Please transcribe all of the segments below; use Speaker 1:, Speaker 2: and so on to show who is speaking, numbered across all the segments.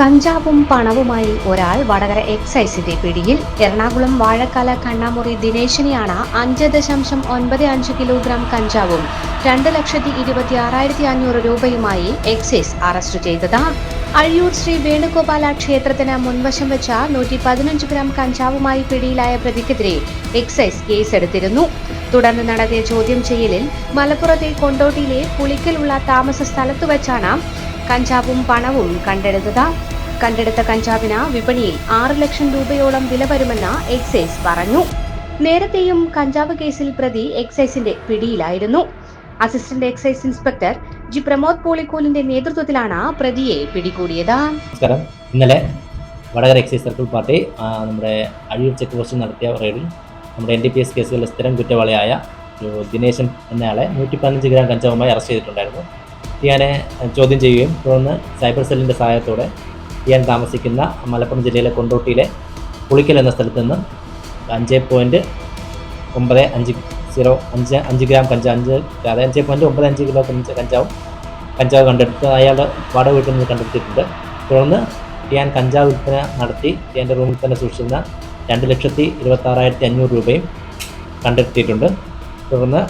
Speaker 1: കഞ്ചാവും പണവുമായി ഒരാൾ വടകര എക്സൈസിന്റെ പിടിയിൽ. എറണാകുളം വാഴക്കാല കണ്ണാമുറി ദിനേശിനെയാണ് അഞ്ച് ദശാംശം ഒൻപത് അഞ്ച് കിലോഗ്രാം കഞ്ചാവും രണ്ട് ലക്ഷത്തി ഇരുപത്തി ആറായിരത്തി അഞ്ഞൂറ് രൂപയുമായി എക്സൈസ് അറസ്റ്റ് ചെയ്തത്. അഴിയൂർ ശ്രീ വേണുഗോപാല ക്ഷേത്രത്തിന് മുൻവശം വെച്ച നൂറ്റി പതിനഞ്ച് ഗ്രാം കഞ്ചാവുമായി പിടിയിലായ പ്രതിക്കെതിരെ എക്സൈസ് കേസെടുത്തിരുന്നു. തുടർന്ന് നടത്തിയ ചോദ്യം ചെയ്യലിൽ മലപ്പുറത്തെ കൊണ്ടോട്ടിയിലെ പുളിക്കലുള്ള താമസ സ്ഥലത്തു വെച്ചാണ് കഞ്ചാവും പണവും കണ്ടെടുത്തത്. കണ്ടെടുത്ത കഞ്ചാവിന് വിപണിയിൽ ആറ് ലക്ഷം രൂപയോളം വില വരുമെന്ന് എക്സൈസ് പറഞ്ഞു. നേരത്തെയും കഞ്ചാവ് കേസിൽ പ്രതി എക്സൈസിന്റെ പിടിയിലായിരുന്നു. Assistant excise inspector G Pramod പോളിക്കോലിന്റെ നേതൃത്വത്തിലാണ് പ്രതിയെ പിടികൂടിയത്.
Speaker 2: ഇന്നലെ വടകര എക്സൈസ് സർക്കിൾ പാർട്ടി നമ്മുടെ അഴിയൂർ ചെക്ക് പോസ്റ്റ് നടത്തിയ റെയ്ഡിൽ നമ്മുടെ എൻ ഡി പി എസ് കേസുകളിലെ സ്ഥിരം കുറ്റവാളിയായ ദിനേശൻ എന്നയാളെ നൂറ്റി പതിനഞ്ച് ഗ്രാം കഞ്ചാവുമായി അറസ്റ്റ് ചെയ്തിട്ടുണ്ടായിരുന്നു. ഇയാനെ ചോദ്യം ചെയ്യുകയും തുടർന്ന് സൈബർ സെല്ലിന്റെ സഹായത്തോടെ ഇയാൻ താമസിക്കുന്ന മലപ്പുറം ജില്ലയിലെ കൊണ്ടോട്ടിയിലെ പുളിക്കൽ എന്ന സ്ഥലത്ത് നിന്ന് അഞ്ച് പോയിന്റ് ഒമ്പത് അഞ്ച് സീറോ അഞ്ച് അഞ്ച് ഗ്രാം കഞ്ചാവ് അഞ്ച് അതായത് അഞ്ച് പോയിന്റ് ഒമ്പത് അഞ്ച് കിലോ കഞ്ച കഞ്ചാവും കഞ്ചാവ് കണ്ടെടുത്ത് അയാളുടെ വാടക വീട്ടിൽ നിന്ന് കണ്ടെടുത്തിട്ടുണ്ട്. തുടർന്ന് ഇയാൻ കഞ്ചാവ് വിൽപ്പന നടത്തി ഇയാന്റെ റൂമിൽ തന്നെ സൂക്ഷിച്ചിരുന്ന രണ്ട് ലക്ഷത്തി ഇരുപത്താറായിരത്തി അഞ്ഞൂറ് രൂപയും കണ്ടെത്തിയിട്ടുണ്ട് തുടർന്ന്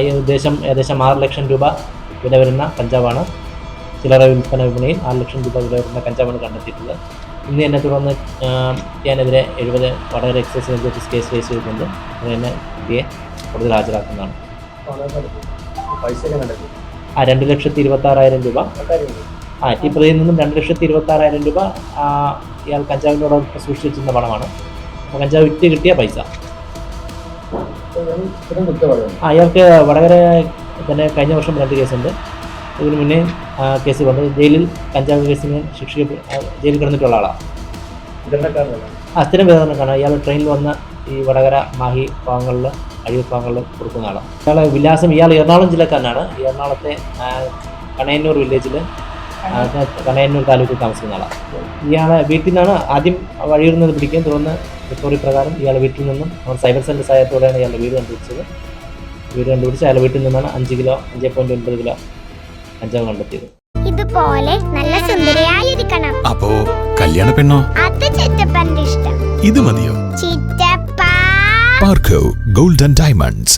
Speaker 2: ഈ ഉദ്ദേശം ഏകദേശം ആറ് ലക്ഷം രൂപ വില വരുന്ന കഞ്ചാവാണ്. ചില്ലറ വിൽപ്പന വിപണിയിൽ ആറ് ലക്ഷം രൂപ വില വരുന്ന കഞ്ചാവാണ് കണ്ടെത്തിയിട്ടുള്ളത്. ഇന്ന് എന്നെ തുടർന്ന് ഞാനെതിരെ എഴുപത് Vadakara excise office case register ചെയ്തിട്ടുണ്ട്. അത് തന്നെ കുട്ടിയെ കൂടുതൽ ഹാജരാക്കുന്നതാണ്. ആ രണ്ട് ലക്ഷത്തി ഇരുപത്തി ആറായിരം രൂപ ആ ഈ പ്രതിയിൽ നിന്നും രണ്ട് ലക്ഷത്തി ഇരുപത്തി ആറായിരം രൂപ ഇയാൾ കഞ്ചാവിനോടൊപ്പം സൂക്ഷിച്ചു വെച്ചിരുന്ന പണമാണ്. അപ്പോൾ കഞ്ചാവ് വിറ്റ് കിട്ടിയ പൈസ. ആ അയാൾക്ക് വടകര തന്നെ കഴിഞ്ഞ വർഷം രണ്ട് കേസുണ്ട്. ഇതിന് മുന്നേ കേസ് വന്നത് ജയിലിൽ കഞ്ചാവ് കേസിന് ശിക്ഷ ജയിലിൽ കിടന്നിട്ടുള്ള ആളാണ് ആ സ്ഥിരം വേദനക്കാണ് ഇയാൾ ട്രെയിനിൽ വന്ന ഈ വടകര മാഹി ഭാഗങ്ങളിൽ അഴിയൂർ ഭാഗങ്ങളിൽ കൊടുക്കുന്ന ആളാണ് ഇയാളെ വിലാസം ഇയാൾ എറണാകുളം ജില്ലക്കാരനാണ്. എറണാകുളത്തെ കണയന്നൂർ വില്ലേജിൽ കണയന്നൂർ താലൂക്കിൽ താമസിക്കുന്ന ആളാണ് ഇയാളെ വീട്ടിൽ നിന്നാണ് ആദ്യം വഴിയിൽ നിന്ന് പിടിക്കുകയും തുടർന്ന് റിക്കവറി പ്രകാരം ഇയാളെ വീട്ടിൽ നിന്നും സൈബർ സെന്റെ സഹായത്തോടെയാണ് ഇയാളുടെ വീട് കണ്ടുപിടിച്ചത്. വീട് കണ്ടുപിടിച്ച് അയാളുടെ വീട്ടിൽ നിന്നാണ് അഞ്ച് കിലോ അഞ്ച് പോയിന്റ് ഒൻപത് കിലോ കഞ്ചാവ് കണ്ടെത്തിയത്.
Speaker 3: ഇതുപോലെ നല്ല സുന്ദരിയായിരിക്കണം.
Speaker 4: അപ്പോ കല്യാണ പെണ്ണോ?
Speaker 3: അത് ചിറ്റപ്പന്റെ ഇഷ്ടം.
Speaker 4: ഇത് മതിയോ?
Speaker 3: ചിറ്റപ്പ.
Speaker 4: പാർക്കോ ഗോൾഡൻ ഡയമണ്ട്സ്.